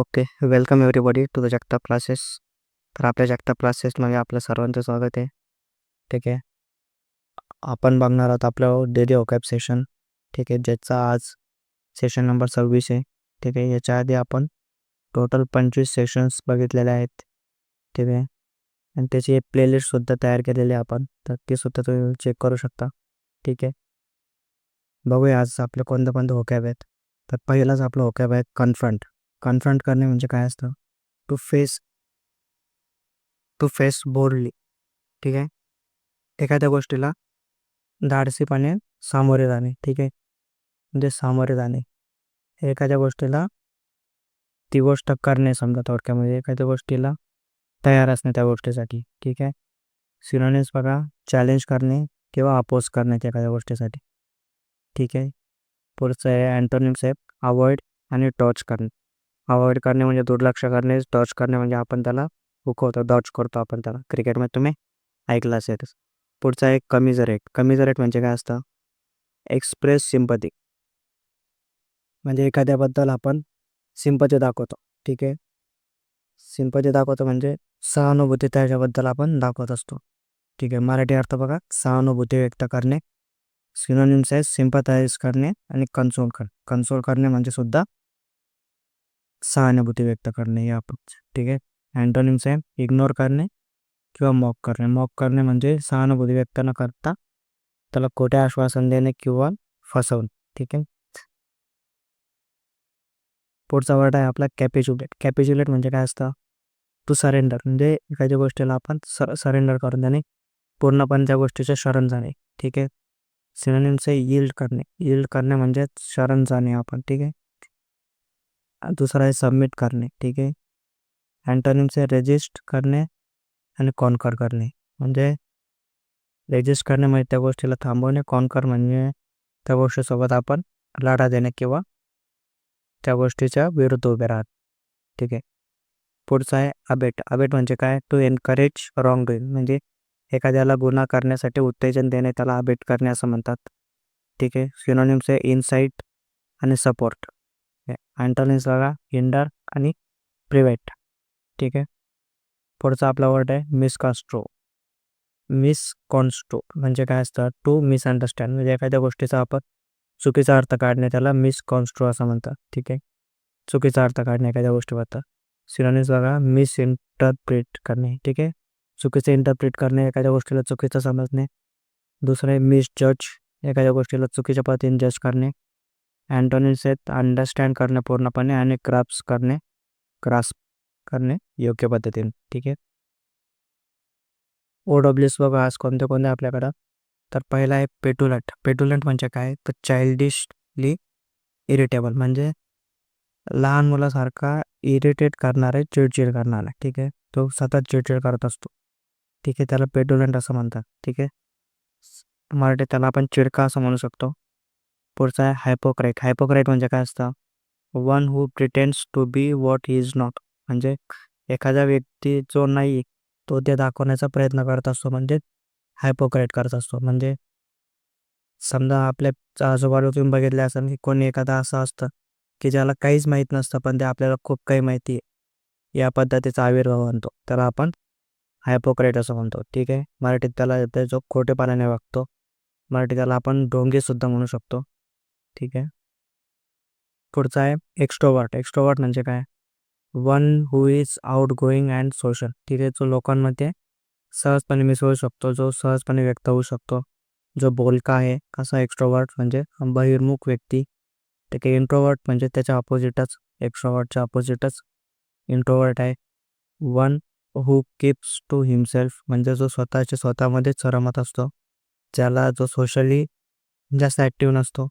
Okay welcome everybody to the Jagtap classes तर आपल्या जगताप क्लासेसमध्ये आपलं सर्वांचं स्वागत आहे. ठीक आहे? आपण बघणार आहोत आपलं डेली ओकॅप सेशन ठीक आहे? ज्याचा आज सेशन नंबर सव्वीस आहे. ठीक आहे? याच्या आधी आपण टोटल पंचवीस सेशन्स बघितलेले आहेत. ठीक आहे? आणि त्याची एक प्लेलिस्टसुद्धा तयार केलेली आहे आपण. तर तीसुद्धा तुम्ही चेक करू शकता. ठीक आहे? बघूया आज आपले कोणते कोणते होकॅब आहेत. तर पहिलाच आपलं होकॅब आहे कन्फ्रंट कन्फ्रंट करणे म्हणजे काय असतं? To face to face boldly ठीक आहे? एखाद्या गोष्टीला धाडसीपणे सामोरे जाणे. ठीक आहे? म्हणजे सामोरे जाणे. एखाद्या गोष्टीला ती गोष्ट करणे समजा थोडक्यामध्ये. एखाद्या गोष्टीला तयार असणे त्या गोष्टीसाठी. ठीक आहे? सिनोनिम्स बघा. चॅलेंज करणे किंवा अपोज करणे एखाद्या गोष्टीसाठी. ठीक आहे? पुढचं आहे अँटोनिम्स आहे अवॉइड आणि टॉच करणे. अवॉइड करणे म्हणजे दुर्लक्ष करणे डॉच करणे म्हणजे आपण त्याला हुकवतो डॉच करतो आपण त्याला. क्रिकेटमध्ये तुम्ही ऐकलं असेल. पुढचा एक कमी रेट कमी रेट म्हणजे काय असतं? एक्सप्रेस सिंपती म्हणजे एखाद्याबद्दल आपण सिंपती दाखवतो. ठीक आहे? सिंपती दाखवतो म्हणजे सहानुभूती त्याच्याबद्दल आपण दाखवत असतो. ठीक आहे? मराठी अर्थ बघा. सहानुभूती व्यक्त करणे. सिनोनिम्स आहे सिम्पथाईज करणे आणि कन्सोल करणे कन्सोल करणे म्हणजे सुद्धा सहानुभूती व्यक्त करणे या ठीक आहे? अँटोनिम्स आहे इग्नोर करणे किंवा मॉक करणे. मॉक करणे म्हणजे सहानुभूती व्यक्त न करता त्याला खोटे आश्वासन देणे किंवा फसवणे ठीक आहे? पुढचा वर्ड आहे आपला कॅपिच्युलेट कॅपिच्युलेट म्हणजे काय असतं? टू सरेंडर म्हणजे एखाद्या गोष्टीला आपण सर सरेंडर करून देणे. पूर्णपणे त्या गोष्टीचे शरण जाणे ठीक आहे? सिनोनिम्स आहे यील्ड करणे. यील्ड करणे म्हणजे शरण जाणे आपण ठीक आहे? दूसरा आहे सबमिट करणे ठीक आहे एंटोनिम से रेजिस्ट करणे आणि कॉन्कर करणे म्हणजे रेजिस्ट करणे म्हणजे त्या गोष्टीला थांबवणे कॉन्कर म्हणजे त्या गोष्टीसोबत आपण लढा देणे किंवा त्या गोष्टीच्या विरुद्ध उभे राहत ठीक आहे पुढचं आहे अबेट अबेट म्हणजे काय? टू एनकरेज रॉंग डुईंग म्हणजे एखाद्याला गुन्हा करण्यासाठी उत्तेजन देणे त्याला अबेट करणे असं म्हणतात ठीक आहे? सिनोनिम्स आहे इनसाईट आणि सपोर्ट अँटोनिम्स बघा हिंडर आणि प्रिवेट ठीक आहे? पुढचा आपला वर्ड आहे मिसकॉन्स्ट्रो मिसकॉन्स्ट्रो म्हणजे काय असतं? टू मिसअंडरस्टँड म्हणजे एखाद्या गोष्टीचा आपण चुकीचा अर्थ काढणे त्याला मिसकॉन्स्ट्रो असं म्हणतात. ठीक आहे? चुकीचा अर्थ काढणे एखाद्या गोष्टीबद्दल. सिनोनिम्स बघा मिस इंटरप्रिट करणे. ठीक आहे? चुकीचं इंटरप्रिट करणे एखाद्या गोष्टीला चुकीचं समजणे. दुसरं आहे मिस जज एखाद्या गोष्टीला चुकीच्या पद्धतीने जज करणे. अँटोनिम्स आहेत अंडरस्टँड करणे पूर्णपणे आणि क्राफ्स करणे क्रास्प करणे योग्य पद्धतीने. ठीक आहे? ओ डब्ल्यूस बघा आज कोणते कोणते आपल्याकडं? तर पहिला आहे पेटुलंट. पेटुलंट म्हणजे काय? तर चाइल्डिशली इरिटेबल म्हणजे लहान मुलासारखा इरिटेट करणारे चिडचिड करणारा. ठीक आहे? तो सतत चिडचिड करत असतो. ठीक आहे? त्याला पेटुलंट असं म्हणतात. ठीक आहे? मराठीत त्याला आपण चिडका असं म्हणू शकतो. पुढचा आहे हायपोक्राईट हायपोक्राईट म्हणजे काय असतं? One who pretends to be what he is not म्हणजे एखादा व्यक्ती जो नाही तो ते दाखवण्याचा प्रयत्न करत असतो. म्हणजे हायपोक्राईट करत असतो. म्हणजे समजा आपल्या आजूबाजू तुम्ही बघितले असेल की कोणी एखादा असं असतं की ज्याला काहीच माहीत नसतं पण ते आपल्याला खूप काही माहिती आहे. या पद्धतीचा आविर्भाव म्हणतो. त्याला आपण हायपोक्रेट असं म्हणतो. ठीक आहे? मराठीत त्याला जो खोटेपणाने वागतो मराठी त्याला आपण डोंगेसुद्धा म्हणू शकतो. ठीक आहे. पुढचा आहे एक्स्ट्रोवर्ट एक्स्ट्रोवर्ट म्हणजे काय? One who is outgoing and social ठीक आहे जो लोकांमध्ये सहजपणे मिसळू शकतो जो सहजपणे व्यक्त होऊ शकतो जो बोलका आहे कसा एक्स्ट्रोवर्ट म्हणजे बहिर्मुख व्यक्ती. ठीक आहे इंट्रोवर्ट म्हणजे त्याच्या अपोजिटच एक्स्ट्रोवर्टच्या अपोजिटच इंट्रोवर्ट आहे. One who keeps to himself म्हणजे जो स्वतःच्या स्वतःमध्येच सरमत असतो ज्याला जो सोशली जास्त ॲक्टिव्ह नसतो.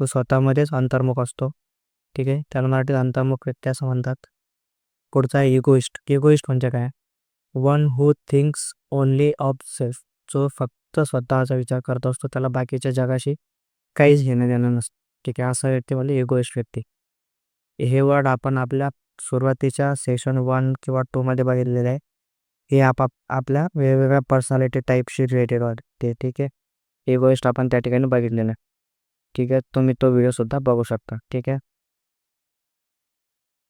तो स्वतःमध्येच अंतर्मुख असतो. ठीक आहे? त्याला मराठीत अंतर्मुख व्यक्ती असं म्हणतात. पुढचा आहे इगोइस्ट इगोइस्ट म्हणजे काय? One who thinks only of self जो फक्त स्वतःचा विचार करत असतो त्याला बाकीच्या जगाशी काहीच घेणं देणं नसतं. ठीक आहे? असा व्यक्ती म्हणजे इगोइस्ट व्यक्ती. हे वर्ड आपण आपल्या सुरुवातीच्या सेशन वन किंवा टूमध्ये बघितलेलं आहे. हे आप आपल्या वेगवेगळ्या पर्सनॅलिटी टाईपशी रिलेटेड वाटते ठीक आहे? इगोइस्ट आपण त्या ठिकाणी बघितलेलं आहे. ठीक आहे तुम्ही तो व्हिडिओसुद्धा बघू शकता ठीक आहे.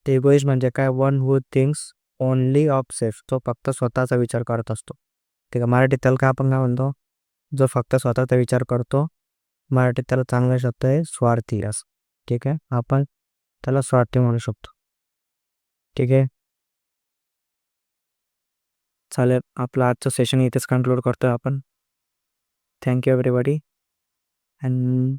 इगोइस्ट म्हणजे काय? One who thinks only of self तो फक्त स्वतःचा विचार करत असतो. ठीक आहे मराठीत त्याला काय आपण काय म्हणतो? जो फक्त स्वतःचा विचार करतो मराठीत त्याला चांगला शब्द आहे स्वार्थी असं. ठीक आहे आपण त्याला स्वार्थी म्हणू शकतो. ठीक आहे. चालेल आपलं आजचं सेशन इथेच कन्क्लूड करतो आपण. Thank you everybody and